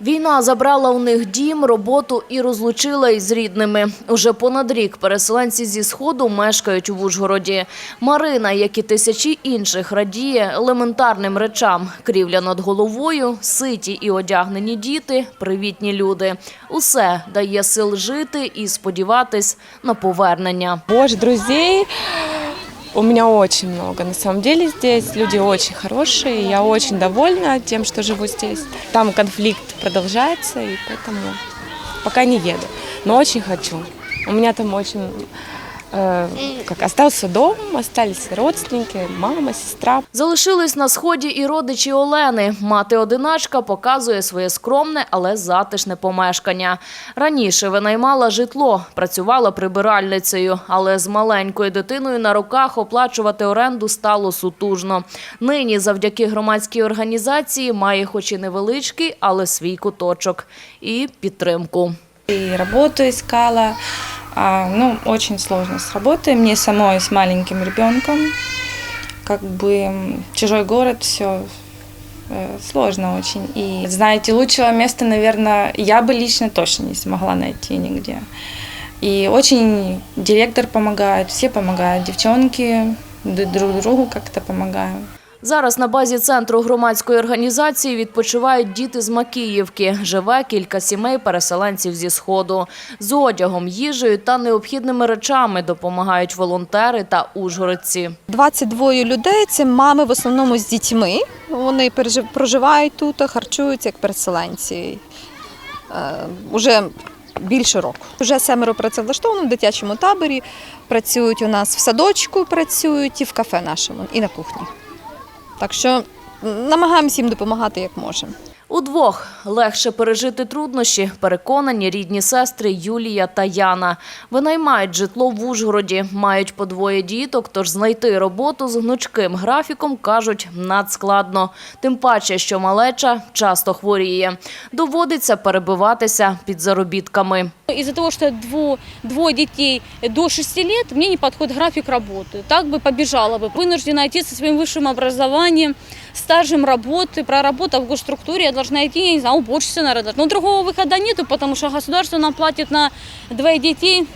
Війна забрала у них дім, роботу і розлучила із рідними. Уже понад рік переселенці зі Сходу мешкають в Ужгороді. Марина, як і тисячі інших, радіє елементарним речам. Крівля над головою, ситі і одягнені діти, привітні люди. Усе дає сил жити і сподіватись на повернення. Боже, друзей у меня очень много. На самом деле здесь люди очень хорошие. Я очень довольна тем, что живу здесь. Там конфликт продолжается, и поэтому пока не еду. Но очень хочу. У меня там очень... как остался дом, остались родственники, мама, сестра. Залишились на сході і родичі Олени. Мати-одиначка показує своє скромне, але затишне помешкання. Раніше винаймала житло, працювала прибиральницею, але з маленькою дитиною на руках оплачувати оренду стало сутужно. Нині завдяки громадській організації має хоч і невеличкий, але свій куточок і підтримку. И работу искала. А, ну, очень сложно с работой. Мне самой с маленьким ребенком. Как бы чужой город, все сложно очень. И знаете, лучшего места, наверное, я бы лично точно не смогла найти нигде. И очень директор помогает, все помогают, девчонки друг другу как-то помогаем. Зараз на базі центру громадської організації відпочивають діти з Макіївки. Живе кілька сімей переселенців зі Сходу. З одягом, їжею та необхідними речами допомагають волонтери та ужгородці. 22 людей це мами в основному з дітьми. Вони проживають тут, харчуються як переселенці. Е, Уже більше року. Уже семеро працевлаштовано в дитячому таборі. Працюють у нас в садочку, працюють і в кафе нашому, і на кухні. Так що намагаємося їм допомагати як можемо. Удвох легше пережити труднощі, переконані рідні сестри Юлія та Яна. Винаймають житло в Ужгороді, мають по двоє діток, тож знайти роботу з гнучким графіком, кажуть, надскладно. Тим паче, що малеча часто хворіє. Доводиться перебиватися під заробітками. Из-за того, что дво, двое детей до 6 лет, мне не подходит график работы. Так бы побежала бы. Вынуждена идти со своим высшим образованием, стажем работы, проработав в госструктуре, я должна идти, я не знаю, уборщица, наверное. Но другого выхода нету, потому что государство нам платит на двоих детей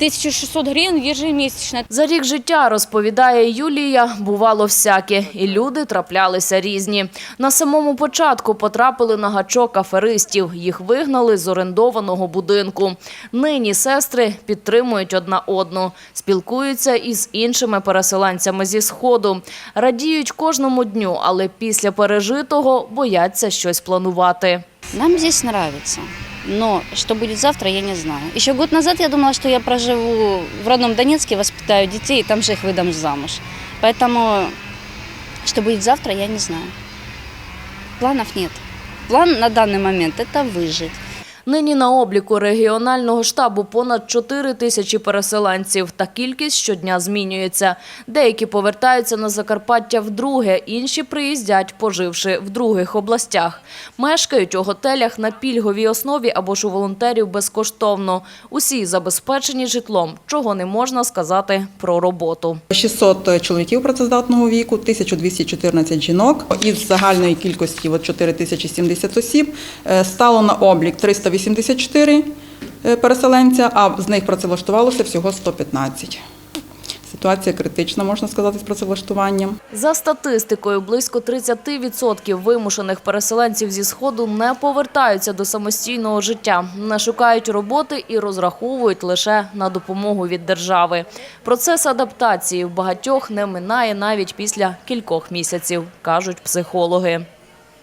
1600 гривен ежемесячно. За рік життя, розповідає Юлія, бувало всяке, і люди траплялися різні. На самому початку потрапили на гачок аферистів. Їх вигнали з орендованого будинку. Нині сестри підтримують одна одну, спілкуються із іншими переселенцями зі Сходу. Радіють кожному дню, але після пережитого бояться щось планувати. Нам здесь нравится. Но что будет завтра, я не знаю. Еще год назад я думала, что я проживу в родном Донецке, воспитаю детей, и там же их выдам замуж. Поэтому, что будет завтра, я не знаю. Планов нет. План на данный момент – это выжить. Нині на обліку регіонального штабу понад 4 тисячі переселенців, та кількість щодня змінюється. Деякі повертаються на Закарпаття вдруге, інші приїздять, поживши в других областях. Мешкають у готелях на пільговій основі або ж у волонтерів безкоштовно. Усі забезпечені житлом, чого не можна сказати про роботу. 600 чоловіків працездатного віку, 1214 жінок із загальної кількості от 4070 осіб е, стало на облік 300 484 е, переселенця, а з них працевлаштувалося всього 115. Ситуація критична, можна сказати, з працевлаштуванням. За статистикою, близько 30% вимушених переселенців зі сходу не повертаються до самостійного життя, не шукають роботи і розраховують лише на допомогу від держави. Процес адаптації в багатьох не минає навіть після кількох місяців, кажуть психологи.